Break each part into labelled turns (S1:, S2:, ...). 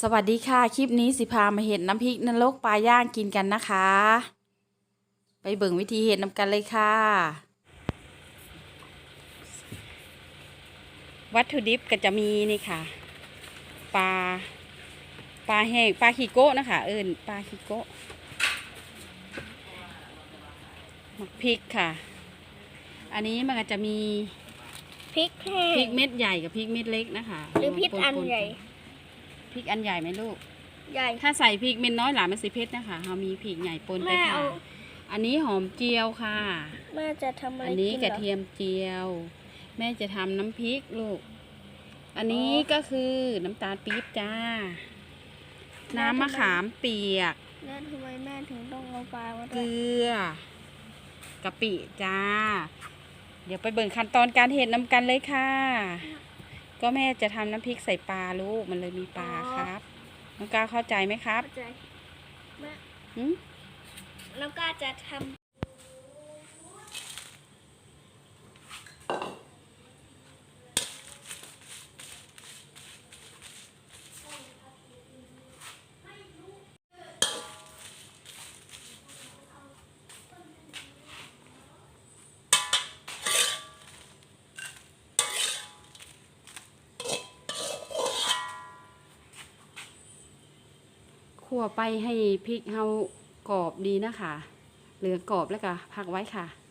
S1: สวัสดีค่ะ คลิปนี้สิพามาเห็ดน้ำพริกนรกปลาย่างกินกันนะคะ ไปเบิ่งวิธีเห็ดน้ำกันเลยค่ะ วัตถุดิบก็จะมีนี่ค่ะปลาปลาแห้งปลาขี้โก้นะคะ เอิญปลาขี้โก้หมักพริกค่ะ อันนี้มันก็จะมี
S2: พริกแห้
S1: พริ
S2: ง
S1: กเม็ดใหญ่กับพริกเม็ดเล็กนะคะ
S2: หรือพริกอัน
S1: ปๆ
S2: ใหญ่
S1: พริกอันใหญ่ไหมลูก
S2: ใหญ่
S1: ถ้าใส่พริกเม็ดน้อยหลามันสิเผ็ดนะคะเรามีพริกใหญ่ปนไป
S2: แม่
S1: ค่ะ
S2: เอา
S1: อันนี้หอมเจียวค่ะ
S2: แม่จะทำอะไร
S1: อันนี้
S2: กิน
S1: ก
S2: เหร
S1: ระ
S2: อ
S1: เทียมเจียว แม่จะทำน้ำพริกลูก อันนี้
S2: อ๋อ
S1: ก็คือน้ำตาลปี๊บจ้า
S2: แม่
S1: น้ำมะ
S2: ทำไม
S1: ขามเปียก
S2: แล้วทำไมแม่ถึงต้องเอาปลามา
S1: เก
S2: ด้วย
S1: ลือกะปิจ้า เดี๋ยวไปเบิ่งขั้นตอนการเห็ดน้ำกันเลยค่ะ ก็แม่จะทำน้ำพริกใส่ปลาลูกมันเลยมีปลาครับน้องกาเข้าใจไหมครับ
S2: เข้าใจแม่
S1: หืม
S2: แล้วก็จะท
S1: คั่วไปให้พริกเฮากรอบดีนะคะ เหลืองกรอบแล้วก็พักไว้ค่ะ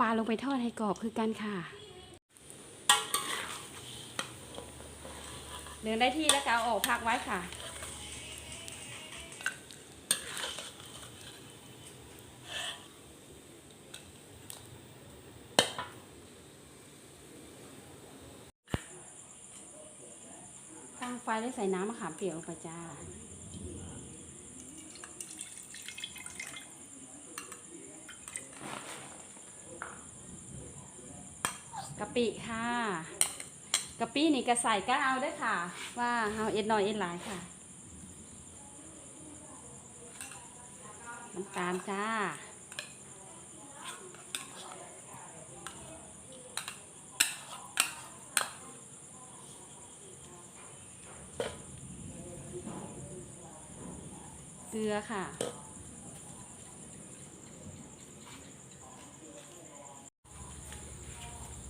S1: ปลาลงไปทอดให้กรอบคือกันค่ะเหลือได้ที่แล้วก็เอาออกพักไว้ค่ะ ตั้งไฟแล้วใส่น้ำมะขามเปียกลงไปจ้า กะปิค่ะกะปินี่ก็ใส่ก็เอาได้ค่ะ ว่าเอาเอ็ดน้อยเอ็ดหลายค่ะน้ำตาลจ้าเกลือค่ะ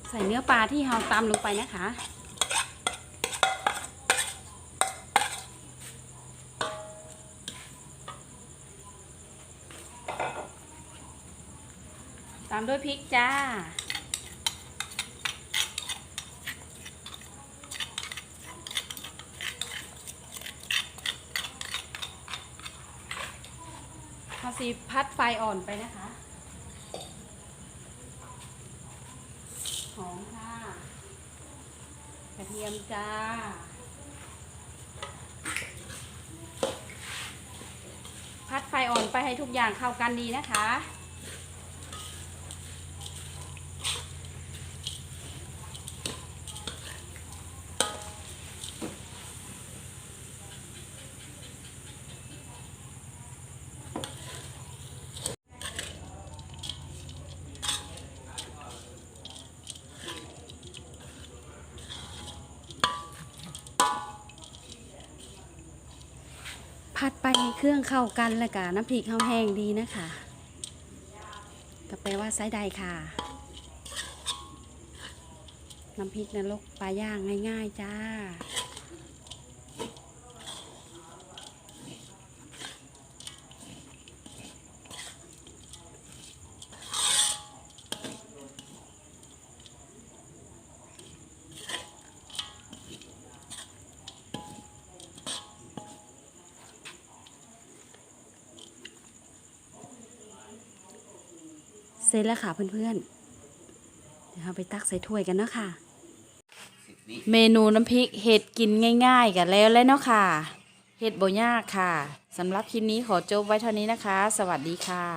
S1: ใส่เนื้อปลาที่เราตำลงไปนะคะ ตามด้วยพริกจ้าพอสีพัดไฟอ่อนไปนะคะ หอมค่ะ ก ระเทียมจ้า พัดไฟอ่อนไปให้ทุกอย่างเข้ากันดีนะคะ ผัดไปให้เครื่องเข้ากันแล้วก็น้ำพริกเข้าแห้งดีนะคะก็แปลว่าไซส์ใดค่ะ น้ำพริกนรกปลาย่างง่ายๆจ้า ร็จแล้วค่ะเพื่อนๆ เดี๋ยวเราไปตักใส่ถ้วยกันเนาะค่ะ เมนูน้ำพริกเห็ดกินง่ายๆกันแล้วแล้วเนาะค่ะ เห็ดบ่ยากค่ะสำหรับคลิปนี้ขอจบไว้เท่านี้นะคะ สวัสดีค่ะ